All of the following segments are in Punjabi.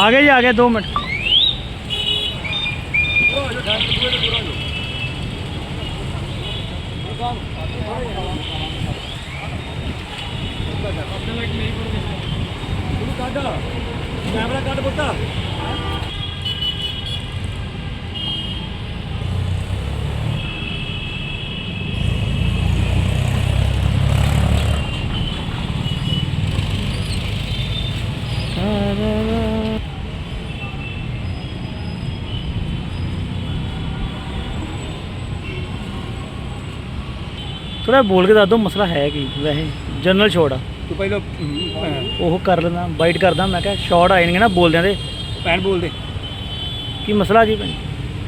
ਆ ਗਏ ਜੀ ਆ ਗਏ 2 ਮਿੰਟ। ਕੈਮਰਾ ਕੱਢ ਪੁੱਤਾ। ਥੋੜਾ ਬੋਲ ਕੇ ਦੱਸ ਦੋ ਮਸਲਾ ਹੈ ਕੀ? ਵੈਸੇ ਜਨਰਲ ਸ਼ਾਟ ਆ। ਤੂੰ ਪਹਿਲਾਂ ਉਹ ਕਰ ਲੈਣਾ ਬਾਈਟ ਕਰਦਾ ਮੈਂ ਕਿਹਾ ਸ਼ਾਟ ਆਏ ਨੇ ਨਾ ਬੋਲਦਿਆਂ ਦੇ ਪੈਣ ਬੋਲ ਦੇ ਕੀ ਮਸਲਾ ਜੀ ਭਾਈ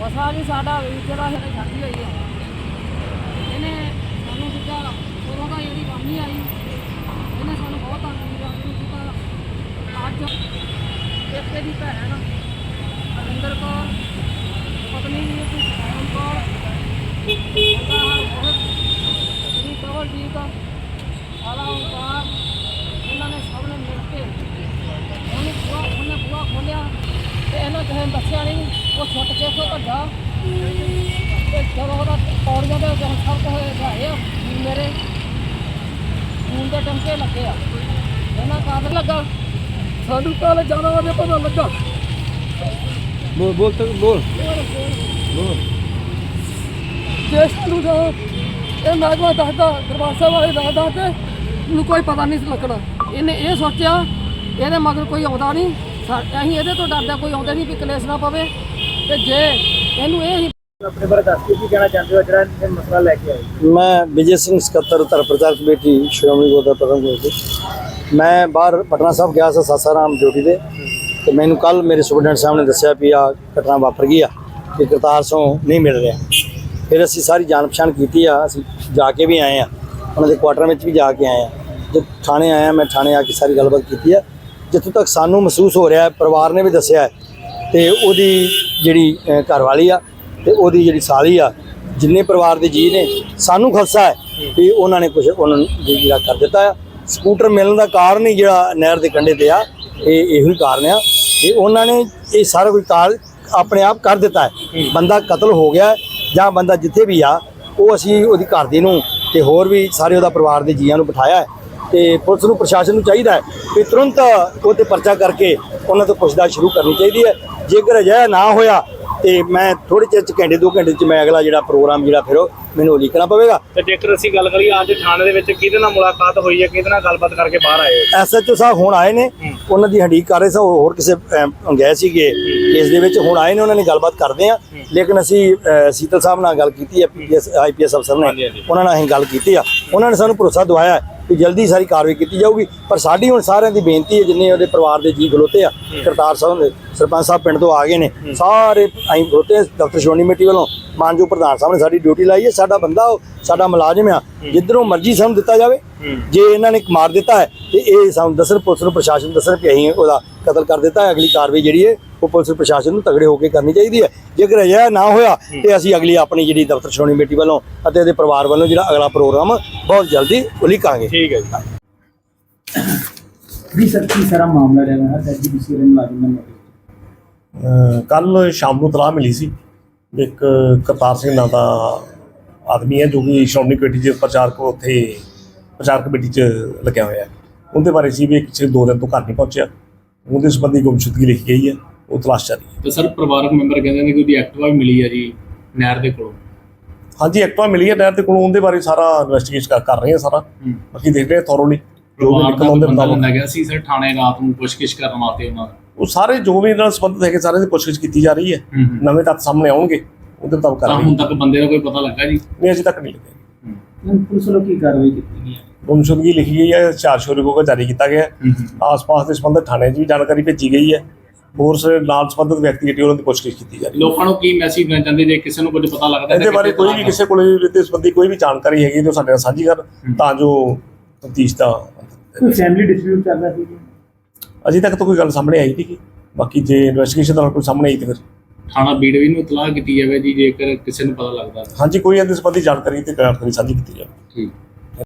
ਮਸਲਾ ਜੀ ਸਾਡਾ ਜਿਹੜਾ ਹੈ ਛਾਤੀ ਹੋਈ ਹੈ ਇਹਨੇ ਸਾਨੂੰ ਜਿੱਦਾਂ ਉਦੋਂ ਦਾ ਜਿਹੜੀ ਵਾਮੀ ਆਈ। ਇਹਨੇ ਸਾਨੂੰ ਬਹੁਤ ਤੰਗ ਕੀਤਾ ਇਹਨੂੰ ਜਿੱਦਾਂ ਅੱਜ। ਇੱਕ ਦੀ ਭੈਣ ਅਰਿੰਦਰ ਕੌਰ ਪਤਨੀ ਇੱਕ ਸੈਨ ਕੌਰ। ਉਹਦਾ ਹਾਲ ਬਹੁਤ ਜਿਹੜੀ ਕਵਲਜੀਤ ਆਲਾ ਓਂਕਾਰ ਇਹਨਾਂ ਨੇ ਸਭ ਨੇ ਮਿਲ ਕੇ ਉਹਨੇ ਬੂਆ ਉਹਨੇ ਬੂਆ ਖੋਲਿਆ ਤੇ ਇਹਨਾਂ ਕਿਸੇ ਨੇ ਦੱਸਿਆ ਨਹੀਂ ਉਹ ਛੁੱਟ ਕੇ ਤੋਂ ਭੱਜਾ। ਤੇ ਜਦੋਂ ਉਹਦਾ ਪੌੜੀਆਂ ਦੇ ਜਦੋਂ ਸਭ ਤੋਂ ਗਾਏ ਆ ਮੇਰੇ ਖੂਨ ਦੇ ਟੰਕੇ ਲੱਗੇ ਆ। ਇਹਨਾਂ ਕਾਦਰ ਲੱਗਾ ਸਾਨੂੰ ਕੱਲ ਜਾਣਾ ਉਹਦੇ ਪਤਾ ਲੱਗਾ। ਬੋਲ ਬੋਲ ਤੱਕ ਬੋਲ। ਜੇ ਸਾਨੂੰ ਤਾਂ ਇਹ ਮਹਿਕਮਾ ਦੱਸਦਾ ਦਰਬਾਰ ਸਾਹਿਬ ਵਾਲੇ ਦੱਸਦਾ ਤੇ ਨੂੰ ਕੋਈ ਪਤਾ ਨਹੀਂ ਲੱਗਣਾ। ਇਹਨੇ ਇਹ ਸੋਚਿਆ ਇਹਦੇ ਮਗਰ ਕੋਈ ਆਉਂਦਾ ਨਹੀਂ ਸਾ- ਅਸੀਂ ਇਹਦੇ ਤੋਂ ਡਰਦਾ ਕੋਈ ਆਉਂਦਾ ਨਹੀਂ ਵੀ ਕਲੇਸ਼ ਨਾ ਪਵੇ। ਤੇ ਜੇ ਇਹਨੂੰ ਇਹ ਹੀ ਆਪਣੇ ਬਾਰੇ ਦੱਸ ਕੇ ਕੀ ਕਹਿਣਾ ਚਾਹੁੰਦੇ ਹੋ? ਜਿਹੜਾ ਇਹ ਮਸਲਾ ਲੈ ਕੇ ਆਏ। ਮੈਂ ਵਿਜੇ ਸਿੰਘ ਸਕੱਤਰ ਧਰ ਪ੍ਰਚਾਰ ਕਮੇਟੀ ਸ਼੍ਰੋਮਣੀ ਗੁਰਦੁਆਰਾ ਪ੍ਰਬੰਧਕ ਕਮੇਟੀ ਮੈਂ ਬਾਹਰ ਪਟਨਾ ਸਾਹਿਬ ਗਿਆ ਸੀ ਸਾਸਾਰਾਮ ਡਿਊਟੀ ਤੇ। ਤੇ ਮੈਨੂੰ ਕੱਲ ਮੇਰੇ ਸੁਪਰਡੈਂਟ ਸਾਹਿਬ ਨੇ ਦੱਸਿਆ ਵੀ ਆ ਘਟਨਾ ਵਾਪਰ ਗਈ ਆ ਕਿ ਕਰਤਾਰ ਸਿੰਘ ਨਹੀਂ ਮਿਲ ਰਿਹਾ। ਫਿਰ ਅਸੀਂ ਸਾਰੀ ਜਾਣ ਪਛਾਣ ਕੀਤੀ ਆ ਅਸੀਂ ਜਾ ਕੇ ਵੀ ਆਏ ਆ। ਉਹਨਾਂ ਦੇ ਕੁਆਟਰ ਵਿੱਚ ਵੀ ਜਾ ਕੇ ਆਏ ਆ। ਜਦ ਥਾਣੇ ਆਇਆ ਮੈਂ ਥਾਣੇ ਆ ਕੇ ਸਾਰੀ ਗੱਲਬਾਤ ਕੀਤੀ ਆ। ਜਿੱਥੋਂ ਤੱਕ ਸਾਨੂੰ ਮਹਿਸੂਸ ਹੋ ਰਿਹਾ ਹੈ ਪਰਿਵਾਰ ਨੇ ਵੀ ਦੱਸਿਆ ਹੈ ਤੇ ਉਹਦੀ ਜਿਹੜੀ ਅ, ਘਰਵਾਲੀ ਆ ਤੇ ਉਹਦੀ ਜਿਹੜੀ ਸਾਲੀ ਆ ਜਿੰਨੇ ਪਰਿਵਾਰ ਦੇ ਜੀ ਨੇ ਸਾਨੂੰ ਖਲਸਾ ਹੈ ਵੀ ਉਹਨਾਂ ਨੇ ਕੁਝ ਉਹਨਾਂ ਨੂੰ ਜਿਹੜਾ ਕਰ ਦਿੱਤਾ ਆ। ਸਕੂਟਰ ਮਿਲਣ ਦਾ ਕਾਰਨ ਹੀ ਜਿਹੜਾ ਨਹਿਰ ਦੇ ਕੰਢੇ ਤੇ ਆ ਇਹ ਇਹੋ ਹੀ ਕਾਰਨ ਆ ਕਿ ਉਹਨਾਂ ਨੇ ਇਹ ਸਾਰਾ ਕੁਝ ਕਾਰ ਆਪਣੇ ਆਪ ਕਰ ਦਿੱਤਾ ਹੈ। ਬੰਦਾ ਕਤਲ ਹੋ ਗਿਆ ਜਾਂ ਬੰਦਾ ਜਿੱਥੇ ਵੀ ਆ ਉਹ ਅਸੀਂ ਉਹਦੀ ਘਰ ਦੀ ਨੂੰ ਤੇ ਹੋਰ ਵੀ ਸਾਰੇ ਉਹਦਾ ਪਰਿਵਾਰ ਦੇ ਜੀਆਂ ਨੂੰ ਬਿਠਾਇਆ ਹੈ। ਤੇ ਪੁਲਿਸ ਨੂੰ ਪ੍ਰਸ਼ਾਸਨ ਨੂੰ ਚਾਹੀਦਾ ਹੈ ਕਿ ਤੁਰੰਤ ਉਹ ਤੇ ਪਰਚਾ ਕਰਕੇ ਉਹਨਾਂ ਤੋਂ ਪੁੱਛਦਾ ਸ਼ੁਰੂ ਕਰਨੀ ਚਾਹੀਦੀ ਹੈ। ਜੇਕਰ ਅਜਿਹਾ ਨਾ ਹੋਇਆ ਤੇ ਮੈਂ ਥੋੜੇ ਚਿਰ ਚ ਘੰਟੇ ਦੋ ਘੰਟੇ ਚ ਮੈਂ ਅਗਲਾ ਜਿਹੜਾ ਪ੍ਰੋਗਰਾਮ ਜਿਹੜਾ ਫਿਰ ਉਹ ਮੈਨੂੰ ਲਿਖਣਾ ਪਵੇਗਾ। ਤੇ ਜੇਕਰ ਅਸੀਂ ਗੱਲ ਕਰੀਏ ਅੱਜ ਥਾਣੇ ਦੇ ਵਿੱਚ ਕਿਹਦੇ ਨਾਲ ਮੁਲਾਕਾਤ ਹੋਈ ਹੈ ਕਿਹਦੇ ਨਾਲ ਗੱਲਬਾਤ ਕਰਕੇ ਬਾਹਰ ਆਏ ਹੋ? ਐਸਐਚਓ ਸਾਹਿਬ ਹੁਣ ਆਏ ਨੇ। ਉਹਨਾਂ ਦੀ ਹਡੀਕ ਕਰ ਰਹੇ ਸਨ ਹੋਰ ਕਿਸੇ ਗਏ ਸੀਗੇ। ਕੇਸ ਦੇ ਵਿੱਚ ਹੁਣ ਆਏ ਨੇ ਉਹਨਾਂ ਨੇ ਗੱਲਬਾਤ ਕਰਦੇ ਆ ਲੇਕਿਨ ਅਸੀਂ ਸੀਤਲ ਸਾਹਿਬ ਨਾਲ ਗੱਲ ਕੀਤੀ ਹੈ ਪੀਐਸ ਆਈਪੀਐਸ ਅਫਸਰ ਨੇ। ਉਹਨਾਂ ਨਾਲ ਅਸੀਂ ਗੱਲ ਕੀਤੀ ਆ। ਉਹਨਾਂ ਨੇ ਸਾਨੂੰ ਭਰੋਸਾ ਦਵਾਇਆ ਕਿ ਜਲਦੀ ਸਾਰੀ ਕਾਰਵਾਈ ਕੀਤੀ ਜਾਊਗੀ। ਪਰ ਸਾਡੀ ਹੁਣ ਸਾਰਿਆਂ ਦੀ ਬੇਨਤੀ ਹੈ ਜਿੰਨੇ ਉਹਦੇ ਪਰਿਵਾਰ ਦੇ ਜੀ ਖਲੋਤੇ ਆ ਕਰਤਾਰ ਸਾਹਿਬ ਦੇ ਸਰਪੰਚ ਸਾਹਿਬ ਪਿੰਡ ਤੋਂ ਆ ਗਏ ਨੇ। ਸਾਰੇ ਅਸੀਂ ਖਲੋਤੇ ਦਫ਼ਤਰ ਸ਼੍ਰੋਮਣੀ ਕਮੇਟੀ ਵੱਲੋਂ। ਮਾਨਜੋ ਪ੍ਰਧਾਨ ਸਾਹਿਬ ਨੇ ਸਾਡੀ ਡਿਊਟੀ ਲਾਈ ਹੈ ਸਾਡਾ ਬੰਦਾ ਉਹ ਸਾਡਾ ਮੁਲਾਜ਼ਮ ਆ। ਜਿੱਧਰੋਂ ਮਰਜ਼ੀ ਸਾਨੂੰ ਦਿੱਤਾ ਜਾਵੇ ਜੇ ਇਹਨਾਂ ਨੇ ਮਾਰ ਦਿੱਤਾ ਹੈ ਤੇ ਇਹ ਸਾਨੂੰ ਦੱਸਣ ਪੁਲਿਸ ਨੂੰ ਪ੍ਰਸ਼ਾਸਨ ਦੱਸਣ ਕਿ ਅਸੀਂ ਉਹਦਾ ਕਤਲ ਕਰ ਦਿੱਤਾ ਹੈ। ਅਗਲੀ ਕਾਰਵਾਈ ਜਿਹੜੀ ਹੈ ਉਹ ਪੁਲਿਸ ਪ੍ਰਸ਼ਾਸਨ ਨੂੰ ਤਗੜੇ ਹੋ ਕੇ ਕਰਨੀ ਚਾਹੀਦੀ ਹੈ। ਜੇਕਰ ਅਜਿਹਾ ਨਾ ਹੋਇਆ ਤੇ ਅਸੀਂ ਅਗਲੀ ਆਪਣੀ ਜਿਹੜੀ ਦਫ਼ਤਰ ਸ਼੍ਰੋਮਣੀ ਕਮੇਟੀ ਵੱਲੋਂ ਅਤੇ ਇਹਦੇ ਪਰਿਵਾਰ ਵੱਲੋਂ ਜਿਹੜਾ ਅਗਲਾ ਪ੍ਰੋਗਰਾਮ ਬਹੁਤ ਜਲਦੀ ਉਲੀਕਾਂਗੇ। ਠੀਕ ਹੈ ਜੀ। ਵੀ ਸਰ ਕੀ ਸਾਰਾ ਮਾਮਲਾ ਰਹਿਣਾ ਹੈ ਐਜੀਪੀਸੀ ਦੇ ਮੁਲਾਜ਼ਮ ਦਾ ਨੋਟਿਸ ਕੱਲ ਸ਼ਾਮ ਨੂੰ ਤਲਾਹ ਮਿਲੀ ਸੀ। ਇੱਕ ਕਰਤਾਰ ਸਿੰਘ ਨਾਂ ਦਾ ਆਦਮੀ ਹੈ ਜੋ ਕਿ ਸ਼੍ਰੋਮਣੀ ਕਮੇਟੀ ਦੇ ਪ੍ਰਚਾਰਕ ਉੱਥੇ ਪ੍ਰਚਾਰ ਕਮੇਟੀ 'ਚ ਲੱਗਿਆ ਹੋਇਆ ਹੈ। ਉਹਦੇ ਬਾਰੇ ਸੀ ਵੀ ਕਿਸੇ ਦੋ ਦਿਨ ਤੋਂ ਘਰ ਨਹੀਂ ਪਹੁੰਚਿਆ। ਉਹਦੇ ਸੰਬੰਧੀ ਗੁੰਮਸ਼ੁਦਗੀ ਲਿਖੀ ਗਈ ਹੈ। ਉਹ ਤਲਾਸ਼ ਜਾਰੀ ਹੈ। ਤੇ ਸਰ ਪਰਿਵਾਰਕ ਮੈਂਬਰ ਕਹਿੰਦੇ ਨੇ ਕਿ ਉਹਦੀ ਐਕਟਿਵਾ ਵੀ ਮਿਲੀ ਹੈ ਜੀ ਨਹਿਰ ਦੇ ਕੋਲੋਂ। ਹਾਂਜੀ ਐਕਟਵਾ ਮਿਲੀ ਹੈ ਨਹਿਰ ਦੇ ਕੋਲੋਂ ਉਹਦੇ ਬਾਰੇ ਸਾਰਾ ਇਨਵੈਸਟੀਗੇਸ਼ਨ ਕਰ ਰਹੇ ਹਾਂ ਸਾਰਾ। ਬਾਕੀ ਦੇਖ ਰਹੇ ਹਾਂ ਥੋਰੋਲੀ ਜੋ ਵੀ ਨਿਕਲ ਦਾ ਆਉਂਦੇ ਬੰਦਾ ਮੁਤਾਬਕ। ਲੰਦਾ ਗਿਆ ਸੀ ਸਰ ਥਾਣੇ ਰਾਤ ਨੂੰ ਪੁੱਛਗਿੱਛ ਕਰਨ ਵਾਸਤੇ ਉਹਨਾਂ ਦਾ। ਉਹ ਸਾਰੇ ਜੋ ਵੀ ਨਾਲ ਸੰਬੰਧਿਤ ਹੈਗੇ ਸਾਰਿਆਂ ਦੀ ਪੁੱਛਗਿੱਛ ਕੀਤੀ ਜਾ ਰਹੀ ਹੈ। ਨਵੇਂ ਤੱਥ ਸਾਹਮਣੇ ਆਉਣਗੇ ਉਹਦੇ ਮੁਤਾਬਕ ਕਰ ਤਾਂ ਰਹੀ ਹੁਣ ਤੱਕ ਬੰਦੇ ਦਾ ਕੋਈ ਪਤਾ ਲੱਗਾ ਜੀ? ਨਹੀਂ ਅਜੇ ਤੱਕ ਨਹੀਂ ਲੱਗਿਆ ਹੁਣ ਪੁਲਿਸ ਵੱਲੋਂ ਕੀ ਕਾਰਵਾਈ ਕੀਤੀ ਗਈ ਹੈ? ਗੁੰਮਸ਼ੁਦਗੀ ਲਿਖੀ ਗਈ ਹੈ ਚਾਰ ਸ਼ੋਰਿਕੋ ਕੋ ਜਾਰੀ ਕੀਤਾ ਗਿਆ ਹੈ। ਆਸ-ਪਾਸ ਦੇ ਸੰਬੰਧਿਤ ਥਾਣੇ 'ਚ ਵੀ ਜਾਣਕਾਰੀ ਭੇਜੀ ਗਈ ਹੈ। ਹੋਰ ਸਾਰੇ ਨਾਲ ਸੰਬੰਧਿਤ ਵਿਅਕਤੀ ਜਿਹੜੀ ਉਹਨਾਂ ਦੀ ਪੁੱਛਗਿੱਛ ਕੀਤੀ ਜਾ ਰਹੀ ਹੈ। ਲੋਕਾਂ ਨੂੰ ਕੀ ਮੈਸੇਜ ਦੇਣਾ ਚਾਹੁੰਦੇ? ਜੇ ਕਿਸੇ ਨੂੰ ਕੁਝ ਪਤਾ ਲੱਗਦਾ ਇਹਦੇ ਬਾਰੇ ਕੋਈ ਵੀ ਕਿਸੇ ਕੋਲ ਇਹਦੇ ਸੰਬੰਧੀ ਕੋਈ ਵੀ ਜਾਣਕਾਰੀ ਹੈਗੀ ਤਾਂ ਸਾਡੇ ਨਾਲ ਸਾਂਝੀ ਕਰਨ ਤਾਂ ਜੋ ਤਫਤੀਸ਼ ਦਾ ਕੋਈ ਫੈਮਿਲੀ ਡਿਸਪਿਊਟ ਚੱਲਦਾ ਸੀ? ਅਜੇ ਤੱਕ ਤਾਂ ਕੋਈ ਗੱਲ ਸਾਹਮਣੇ ਆਈ ਨਹੀਂ ਬਾਕੀ ਜੇ ਇਨਵੈਸਟੀਗੇਸ਼ਨ ਦੌਰਾਨ ਕੋਈ ਸਾਹਮਣੇ ਆਈ ਤਾਂ ਫਿਰ। ਥਾਣਾ ਬੀੜਵੀ ਨੂੰ ਇਤਲਾਹ ਕੀਤੀ ਜਾਵੇ ਜੀ ਜੇਕਰ ਕਿਸੇ ਨੂੰ ਪਤਾ ਲੱਗਦਾ ਹਾਂਜੀ ਕੋਈ ਇਹਦੇ ਸੰਬੰਧੀ ਜਾਣਕਾਰੀ ਤੇ ਜਾਣਕਾਰੀ ਸਾਂਝੀ ਕੀਤੀ ਜਾਵੇ। ਠੀਕ।